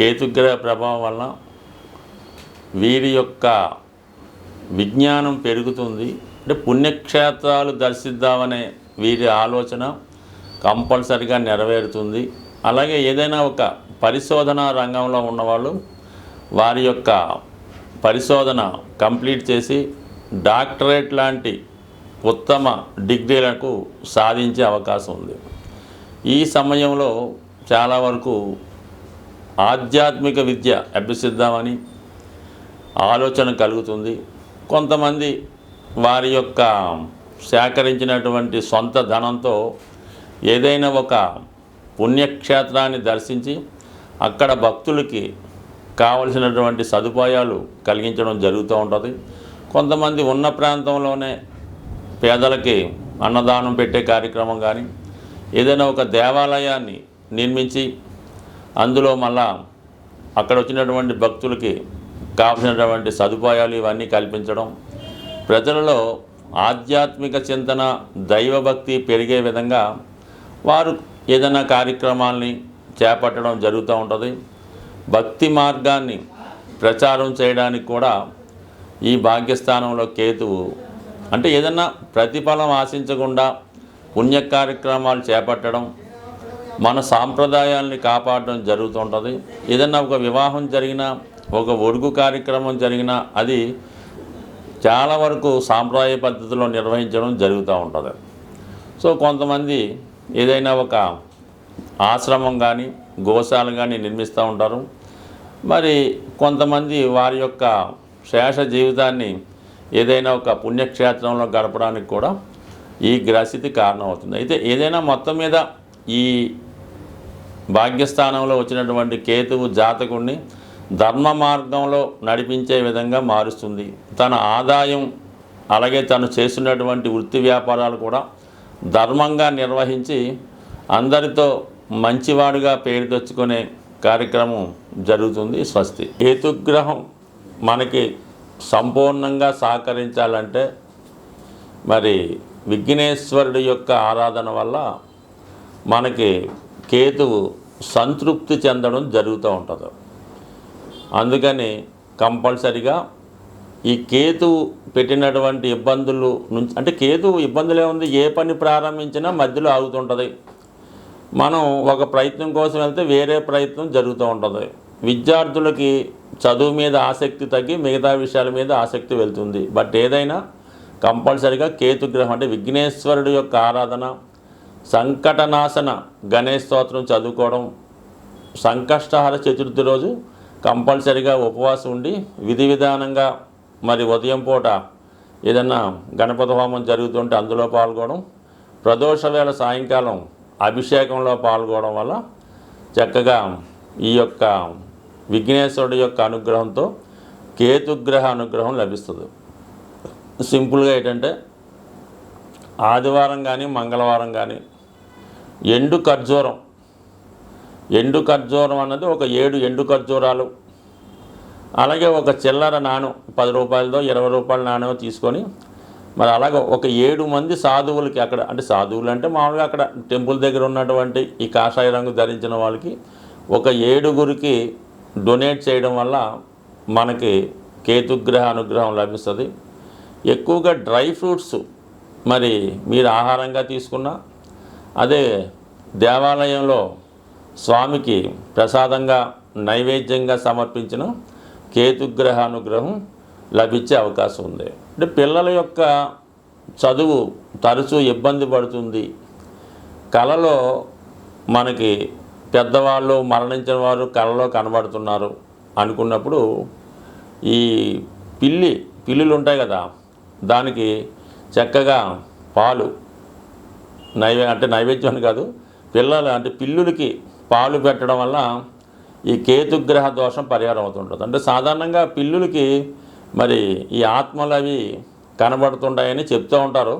కేతుగ్రహ ప్రభావం వలన వీరి యొక్క విజ్ఞానం పెరుగుతుంది. అంటే పుణ్యక్షేత్రాలు దర్శిద్దామనే వీరి ఆలోచన కంపల్సరిగా నెరవేరుతుంది. అలాగే ఏదైనా ఒక పరిశోధన రంగంలో ఉన్నవాళ్ళు వారి యొక్క పరిశోధన కంప్లీట్ చేసి డాక్టరేట్ లాంటి ఉత్తమ డిగ్రీలకు సాధించే అవకాశం ఉంది. ఈ సమయంలో చాలా వరకు ఆధ్యాత్మిక విద్య అభ్యసిద్దామని ఆలోచన కలుగుతుంది. కొంతమంది వారి యొక్క సేకరించినటువంటి సొంత ధనంతో ఏదైనా ఒక పుణ్యక్షేత్రాన్ని దర్శించి అక్కడ భక్తులకి కావలసినటువంటి సదుపాయాలు కలిగించడం జరుగుతూ ఉంటుంది. కొంతమంది ఉన్న ప్రాంతంలోనే పేదలకి అన్నదానం పెట్టే కార్యక్రమం కానీ ఏదైనా ఒక దేవాలయాన్ని నిర్మించి అందులో మళ్ళా అక్కడ వచ్చినటువంటి భక్తులకి కావలసినటువంటి సదుపాయాలు ఇవన్నీ కల్పించడం ప్రజలలో ఆధ్యాత్మిక చింతన దైవభక్తి పెరిగే విధంగా వారు ఏదైనా కార్యక్రమాల్ని చేపట్టడం జరుగుతూ ఉంటుంది. భక్తి మార్గాన్ని ప్రచారం చేయడానికి కూడా ఈ భాగ్యస్థానంలో కేతువు అంటే ఏదన్నా ప్రతిఫలం ఆశించకుండా పుణ్య కార్యక్రమాలు చేపట్టడం మన సాంప్రదాయాల్ని కాపాడడం జరుగుతుంటుంది. ఏదన్నా ఒక వివాహం జరిగినా ఒక ఒడుగు కార్యక్రమం జరిగినా అది చాలా వరకు సాంప్రదాయ పద్ధతిలో నిర్వహించడం జరుగుతూ ఉంటుంది. సో కొంతమంది ఏదైనా ఒక ఆశ్రమం కానీ గోశాల కానీ నిర్మిస్తూ ఉంటారు. మరి కొంతమంది వారి యొక్క శేష జీవితాన్ని ఏదైనా ఒక పుణ్యక్షేత్రంలో గడపడానికి కూడా ఈ గ్రస్థితి కారణమవుతుంది. అయితే ఏదైనా మొత్తం మీద ఈ భాగ్యస్థానంలో వచ్చినటువంటి కేతువు జాతకుణ్ణి ధర్మ మార్గంలో నడిపించే విధంగా మారుస్తుంది. తన ఆదాయం అలాగే తను చేస్తున్నటువంటి వృత్తి వ్యాపారాలు కూడా ధర్మంగా నిర్వహించి అందరితో మంచివాడుగా పేరు తెచ్చుకునే కార్యక్రమం జరుగుతుంది స్వస్తి. కేతుగ్రహం మనకి సంపూర్ణంగా సహకరించాలంటే మరి విఘ్నేశ్వరుడి యొక్క ఆరాధన వల్ల మనకి కేతువు సంతృప్తి చెందడం జరుగుతూ ఉంటుంది. అందుకని కంపల్సరిగా ఈ కేతువు పెట్టినటువంటి ఇబ్బందులు నుంచి అంటే కేతువు ఇబ్బందులే ఉంది ఏ పని ప్రారంభించినా మధ్యలో ఆగుతుంటుంది. మనం ఒక ప్రయత్నం కోసం వెళ్తే వేరే ప్రయత్నం జరుగుతూ ఉంటుంది. విద్యార్థులకి చదువు మీద ఆసక్తి తగ్గి మిగతా విషయాల మీద ఆసక్తి వెళ్తుంది. బట్ ఏదైనా కంపల్సరిగా కేతుగ్రహం అంటే విఘ్నేశ్వరుడు యొక్క ఆరాధన సంకటనాశన గణేష్ స్తోత్రం చదువుకోవడం సంకష్టహార చతుర్థి రోజు కంపల్సరిగా ఉపవాసం ఉండి విధి విధానంగా మరి ఉదయం పూట ఏదన్నా గణపతి హోమం జరుగుతుంటే అందులో పాల్గొనడం ప్రదోష వేళ సాయంకాలం అభిషేకంలో పాల్గొనడం వల్ల చక్కగా ఈ యొక్క విఘ్నేశ్వరుడు యొక్క అనుగ్రహంతో కేతుగ్రహ అనుగ్రహం లభిస్తుంది. సింపుల్గా ఏంటంటే ఆదివారం కానీ మంగళవారం కానీ ఎండు ఖర్జూరం. ఎండు ఖర్జూరం అన్నది ఒక ఏడు ఎండు ఖర్జూరాలు. అలాగే ఒక చిల్లర నాణం పది రూపాయలతో ఇరవై రూపాయల నాణ్యం తీసుకొని మరి అలాగే ఒక ఏడు మంది సాధువులకి అక్కడ అంటే సాధువులు అంటే మామూలుగా అక్కడ టెంపుల్ దగ్గర ఉన్నటువంటి ఈ కాషాయ రంగు ధరించిన వాళ్ళకి ఒక ఏడుగురికి డొనేట్ చేయడం వల్ల మనకి కేతుగ్రహ అనుగ్రహం లభిస్తుంది. ఎక్కువగా డ్రై ఫ్రూట్స్ మరి మీరు ఆహారంగా తీసుకున్నా అదే దేవాలయంలో స్వామికి ప్రసాదంగా నైవేద్యంగా సమర్పించిన కేతుగ్రహానుగ్రహం లభించే అవకాశం ఉంది. అంటే పిల్లల యొక్క చదువు తరచూ ఇబ్బంది పడుతుంది. కళలో మనకి పెద్దవాళ్ళు మరణించిన వారు కళలో కనబడుతున్నారు అనుకున్నప్పుడు ఈ పిల్లి పిల్లులు ఉంటాయి కదా దానికి చక్కగా పాలు నైవే అంటే నైవేద్యం అని కాదు పిల్లలు అంటే పిల్లులకి పాలు పెట్టడం వల్ల ఈ కేతుగ్రహ దోషం పరిహారం అవుతుంటుంది అంటే సాధారణంగా పిల్లులకి మరి ఈ ఆత్మలు అవి కనబడుతుంటాయని చెప్తూ ఉంటారు.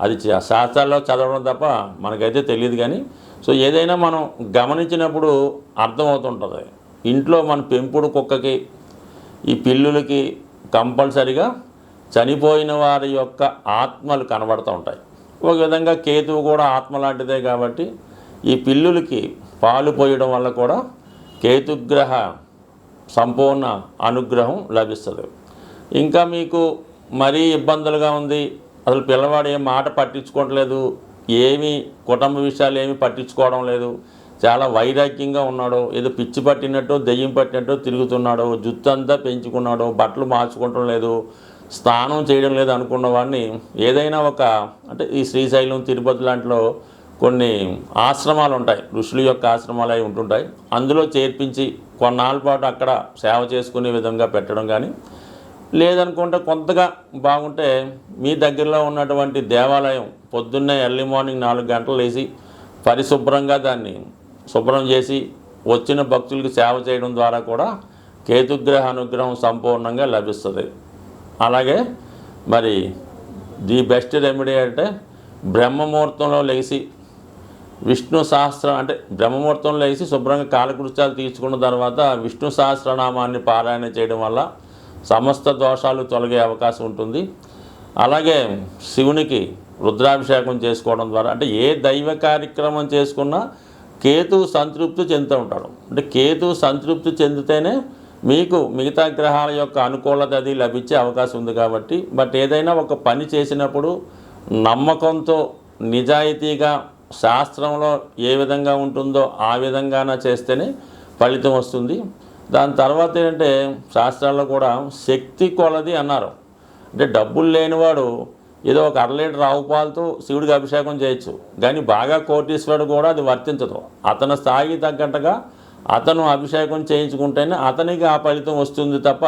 అది శాస్త్రాల్లో చదవడం తప్ప మనకైతే తెలియదు కానీ సో ఏదైనా మనం గమనించినప్పుడు అర్థమవుతుంటుంది. ఇంట్లో మన పెంపుడు కుక్కకి ఈ పిల్లులకి కంపల్సరిగా చనిపోయిన వారి యొక్క ఆత్మలు కనబడుతూ ఉంటాయి. ఒక విధంగా కేతువు కూడా ఆత్మ లాంటిదే కాబట్టి ఈ పిల్లులకి పాలు పోయడం వల్ల కూడా కేతుగ్రహ సంపూర్ణ అనుగ్రహం లభిస్తుంది. ఇంకా మీకు మరీ ఇబ్బందులుగా ఉంది. అసలు పిల్లవాడు ఏం మాట పట్టించుకోవట్లేదు. ఏమి కుటుంబ విషయాలు ఏమి పట్టించుకోవడం లేదు. చాలా వైరాగ్యంగా ఉన్నాడు. ఏదో పిచ్చి పట్టినట్టు దెయ్యం పట్టినట్టు తిరుగుతున్నాడు. జుత్తు అంతా పెంచుకున్నాడు. బట్టలు మార్చుకోవటం లేదు. స్నానం చేయడం లేదు అనుకున్న వాడిని ఏదైనా ఒక అంటే ఈ శ్రీశైలం తిరుపతి లాంటిలో కొన్ని ఆశ్రమాలు ఉంటాయి. ఋషుల యొక్క ఆశ్రమాలు అవి ఉంటుంటాయి. అందులో చేర్పించి కొన్నాళ్ళ పాటు అక్కడ సేవ చేసుకునే విధంగా పెట్టడం కానీ లేదనుకుంటే కొంతగా బాగుంటే మీ దగ్గరలో ఉన్నటువంటి దేవాలయం పొద్దున్నే ఎర్లీ మార్నింగ్ నాలుగు గంటలు వేసి పరిశుభ్రంగా దాన్ని శుభ్రం చేసి వచ్చిన భక్తులకు సేవ చేయడం ద్వారా కూడా కేతుగ్రహ అనుగ్రహం సంపూర్ణంగా లభిస్తుంది. అలాగే మరి ది బెస్ట్ రెమెడీ అంటే బ్రహ్మముహూర్తంలో లేచి విష్ణు సహస్రం అంటే బ్రహ్మముహూర్తంలో లేచి శుభ్రంగా కాలకృత్యాలు తీర్చుకున్న తర్వాత విష్ణు సహస్రనామాన్ని పారాయణ చేయడం వల్ల సమస్త దోషాలు తొలగే అవకాశం ఉంటుంది. అలాగే శివునికి రుద్రాభిషేకం చేసుకోవడం ద్వారా అంటే ఏ దైవ కార్యక్రమం చేసుకున్నా కేతు సంతృప్తి చెందుతూ ఉంటాడు. అంటే కేతు సంతృప్తి చెందితేనే మీకు మిగతా గ్రహాల యొక్క అనుకూలత అది లభించే అవకాశం ఉంది కాబట్టి బట్ ఏదైనా ఒక పని చేసినప్పుడు నమ్మకంతో నిజాయితీగా శాస్త్రంలో ఏ విధంగా ఉంటుందో ఆ విధంగానే చేస్తేనే ఫలితం వస్తుంది. దాని తర్వాత ఏంటంటే శాస్త్రాల్లో కూడా శక్తి కొలది అన్నారు. అంటే డబ్బులు లేనివాడు ఏదో ఒక అర లీటర్ ఆవు పాలతో శివుడికి అభిషేకం చేయొచ్చు. కానీ బాగా కోటీశ్వరుడు కూడా అది వర్తించదు. అతని స్థాయికి తగ్గట్టుగా అతను అభిషేకం చేయించుకుంటేనే అతనికి ఆ ఫలితం వస్తుంది తప్ప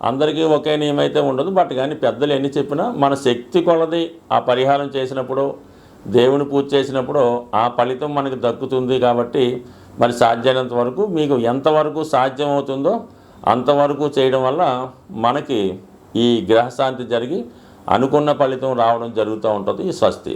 అందరికీ ఒకే నియమం అయితే ఉండదు. బట్ కానీ పెద్దలు ఎన్ని చెప్పినా మన శక్తి కొలది ఆ పరిహారం చేసినప్పుడు దేవుని పూజ చేసినప్పుడు ఆ ఫలితం మనకి దక్కుతుంది కాబట్టి మరి సాధ్యమైనంత వరకు మీకు ఎంతవరకు సాధ్యమవుతుందో అంతవరకు చేయడం వల్ల మనకి ఈ గ్రహశాంతి జరిగి అనుకున్న ఫలితం రావడం జరుగుతూ ఉంటుంది. ఈ స్వస్తి.